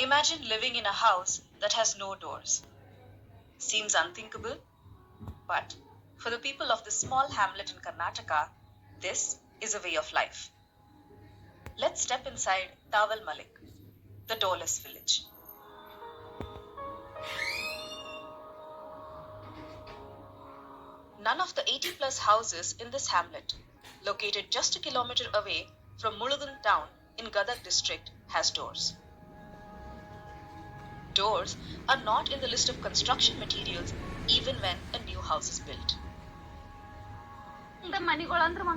Imagine living in a house that has no doors. Seems unthinkable, but for the people of this small hamlet in Karnataka, this is a way of life. Let's step inside Tawal Malik, the doorless village. None of the 80 plus houses in this hamlet, located just a kilometer away from Mulugan town in Gadag district, has doors. Doors are not in the list of construction materials even when a new house is built.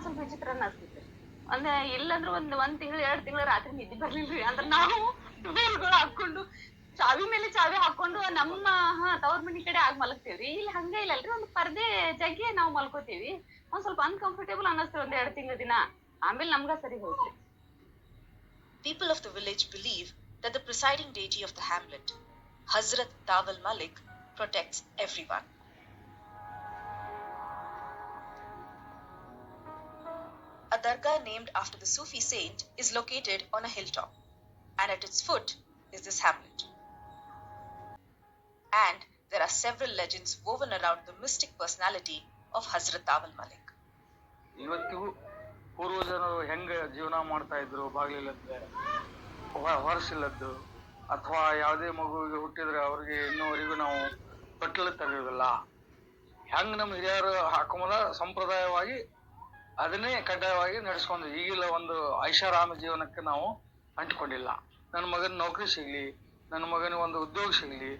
ಸ್ವಲ್ಪ ವಿಚಿತ್ರ ಅನ್ಸ್ತೈತಿ ಒಂದ್ ಇಲ್ಲಂದ್ರೆ ಒಂದ್ ಒಂದ್ ತಿಂಗಳು, ಎರಡ್ ತಿಂಗಳು ರಾತ್ರಿ ನಿದ್ದೆ ಬರ್ಲಿಲ್ರಿ ಅಂದ್ರೆ ನಾವು ಡೋರ್ಗಳು ಹಾಕೊಂಡು ಚಾವಿ ಮೇಲೆ ಚಾವಿ ಹಾಕೊಂಡು ನಮ್ಮ, ಹಾ, ತವ್ರ ಮನಿ ಕಡೆ ಆಗ ಮಲಗ್ತೇವ್ರಿ. ಇಲ್ಲಿ ಹಂಗ ಇಲ್ಲಲ್ರಿ ಒಂದ್ ಪರ್ದೆ ಜಗ್ಗಿ ನಾವ್ ಮಲ್ಕೋತೀವಿ. ಒಂದ್ ಸ್ವಲ್ಪ ಅನ್ಕಂಫರ್ಟೇಬಲ್ ಅನ್ನಿಸ್ತೇವೆ ಒಂದ್ ಎರಡ್ ತಿಂಗಳ ದಿನ. ಆಮೇಲೆ ನಮ್ಗ ಸರಿ ಹೋಗ್ರಿ People of the village believe that the presiding deity of the hamlet, Hazrat Tawal Malik, protects everyone. A dargah named after the Sufi saint is located on a hilltop, and at its foot is this hamlet. And there are several legends woven around the mystic personality of Hazrat Tawal Malik. ಪೂರ್ವಜನರು ಹೆಂಗ ಜೀವನ ಮಾಡ್ತಾ ಇದ್ರು, ಬಾಗಿಲಿಲ್ಲದ್ದೆ ಹೊರಸಿಲ್ಲದ್ದು, ಅಥವಾ ಯಾವುದೇ ಮಗುವಿಗೆ ಹುಟ್ಟಿದ್ರೆ ಅವ್ರಿಗೆ ಇನ್ನೂವರೆಗೂ ನಾವು ಬಟ್ಟಲು ತೆಗೆಯೋದಿಲ್ಲ ಹೆಂಗ್ ನಮ್ಮ ಹಿರಿಯರು ಹಾಕೊಂಬಲ ಸಂಪ್ರದಾಯವಾಗಿ ಅದನ್ನೇ ಕಡ್ಡಾಯವಾಗಿ ನಡೆಸ್ಕೊಂಡು ಈಗಿಲ್ಲ ಒಂದು ಐಷಾರಾಮ ಜೀವನಕ್ಕೆ ನಾವು ಅಂಟಿಕೊಂಡಿಲ್ಲ. ನನ್ನ ಮಗನ ನೌಕರಿ ಸಿಗ್ಲಿ ನನ್ನ ಮಗನಿಗೆ ಒಂದು ಉದ್ಯೋಗ ಸಿಗ್ಲಿ,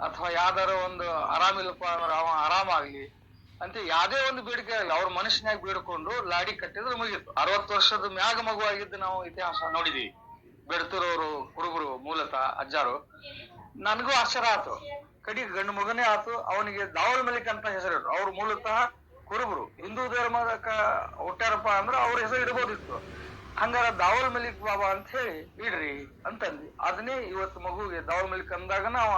ಅಥವಾ ಯಾವ್ದಾರ ಒಂದು ಆರಾಮಿಲ್ಲಪ್ಪ ಅಂದ್ರೆ ಅವ ಆರಾಮಾಗ್ಲಿ ಅಂತ ಯಾವ್ದೇ ಒಂದು ಬೇಡಿಕೆ ಆಗಲಿ ಅವ್ರ ಮನಸ್ಸಿನಾಗ ಬೇಡ್ಕೊಂಡು ಲಾಡಿ ಕಟ್ಟಿದ್ರೆ ಮುಗಿತು. ಅರವತ್ತು ವರ್ಷದ ಮ್ಯಾಗ ಮಗುವಾಗಿದ್ದು ನಾವು ಇತಿಹಾಸ ನೋಡಿದೀವಿ. ಬೆಡ್ತೂರವರು ಕುರುಬರು ಮೂಲತಃ ಅಜ್ಜಾರು. ನನಗೂ ಆಶ್ಚರ್ಯ ಆತು ಕಡಿ ಗಂಡು ಮಗನೇ ಆತು. ಅವನಿಗೆ ದಾವಲ್ ಮಲಿಕ್ ಅಂತ ಹೆಸರಿಟ್ರು ಅವ್ರು ಮೂಲತಃ ಕುರುಬರು. ಹಿಂದೂ ಧರ್ಮದ ಹುಟ್ಟಾರಪ್ಪ ಅಂದ್ರೆ ಅವ್ರ ಹೆಸರು ಇಡ್ಬೋದಿತ್ತು ಹಂಗಾರ ದಾವಲ್ ಮಲಿಕ್ ಬಾಬಾ ಅಂತ ಹೇಳಿ, ಇಡ್ರಿ ಅಂತಂದಿ ಅದನ್ನೇ ಇವತ್ತು ಮಗುವಿಗೆ ದಾವಲ್ ಮಲಿಕ್ ಅಂದಾಗ ನಾವ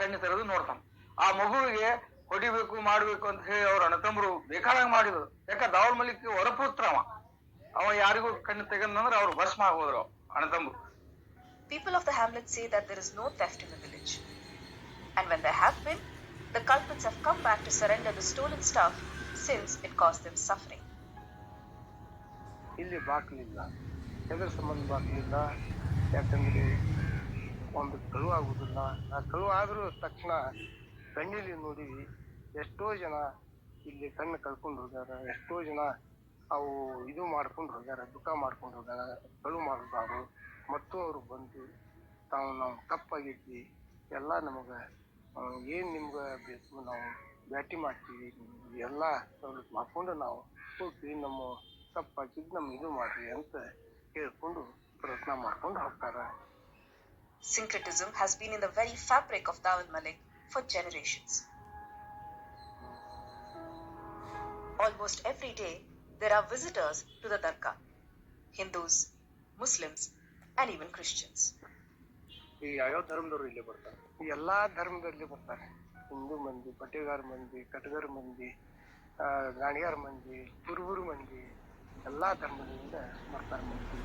ಕಣ್ಣು ತೆರೆದು ನೋಡ್ತಾನ ಆ ಮಗುವಿಗೆ ಹೊಡಿಬೇಕು ಮಾಡ್ಬೇಕು ಅಂತ ಹೇಳಿ ಅವ್ರ ಅಣ್ಣತಮ್ಮರು ಬೇಕಾದಾಗ ಮಾಡಿದ್ರು ಯಾಕ ದಾವಲ್ ಮಲಿಕ್ ಹೊರಪುತ್ರ ಅವ ಅವ ಯಾರಿಗೂ ಕಣ್ಣು ತೆಗಂದ್ರೆ ಅವ್ರು ಭಸ್ಮ ಆಗೋದ್ರು ಅಣ್ಣತಮ್ಮರು People of the hamlet say that there is no theft in the village. And when there have been, the culprits have come back to surrender the stolen stuff since it caused them suffering. ಇಲ್ಲಿ ಬಾಕ್ಲಿಲ್ಲ ಎದ್ರ ಸಂಬಂಧ ಬಾಕ್ಲಿಲ್ಲ ಯಾಕಂದ್ರೆ ಒಂದು ಕಳು ಆಗುದಿಲ್ಲ ಆ ಕಳು ಆದರೂ ತಕ್ಷಣ ಕಣ್ಣಲ್ಲಿ ನೋಡಿವಿ ಎಷ್ಟೋ ಜನ ಇಲ್ಲಿ ಕಣ್ಣು ಕಳ್ಕೊಂಡು ಹೋಗ್ಯಾರ, ಎಷ್ಟೋ ಜನ ಅವು ಇದು ಮಾಡ್ಕೊಂಡು ಹೋಗ್ಯಾರ, ದುಃಖ ಮಾಡ್ಕೊಂಡು ಹೋಗ್ಯಾರ, ಕಳು ಮಾಡಬಾರ್ದು ಮತ್ತು ಅವರು ಬಂದು ತಾವು ನಾವು ತಪ್ಪಾಗಿದ್ವಿ, ಎಲ್ಲ ನಮಗೆ ಏನು ನಿಮ್ಗೆ ಬೇಕು ನಾವು ಭೇಟಿ ಮಾಡ್ತೀವಿ, ಎಲ್ಲ ಸವಲತ್ತು ಮಾಡ್ಕೊಂಡು ನಾವು ಹೋಗ್ತೀವಿ ನಮ್ಮ ತಪ್ಪಾಗಿದ್ದು ನಮ್ಗೆ ಇದು ಮಾಡ್ರಿ ಅಂತ ಹೇಳ್ಕೊಂಡು ಪ್ರಯತ್ನ ಮಾಡ್ಕೊಂಡು ಹೋಗ್ತಾರೆ Syncretism has been in the very fabric of Dawud Malik for generations. Almost every day, there are visitors to the dargah. Hindus, Muslims, and even Christians. ಈ ಯಾವ್ಯಾವ ಧರ್ಮದವ್ರು ಇಲ್ಲೇ ಬರ್ತಾರೆ. ಈ ಎಲ್ಲಾ ಧರ್ಮದಲ್ಲಿ ಬರ್ತಾರೆ. ಹಿಂದೂ ಮಂದಿ ಪಟೇಗಾರ ಮಂದಿ ಕಟಗರ್ ಮಂದಿ ಗಾಣಿಗಾರ ಮಂದಿ ಕುರುಬರು ಮಂದಿ ಎಲ್ಲಾ ಧರ್ಮದಿಂದ ಬರ್ತಾರೆ ಮಂದಿ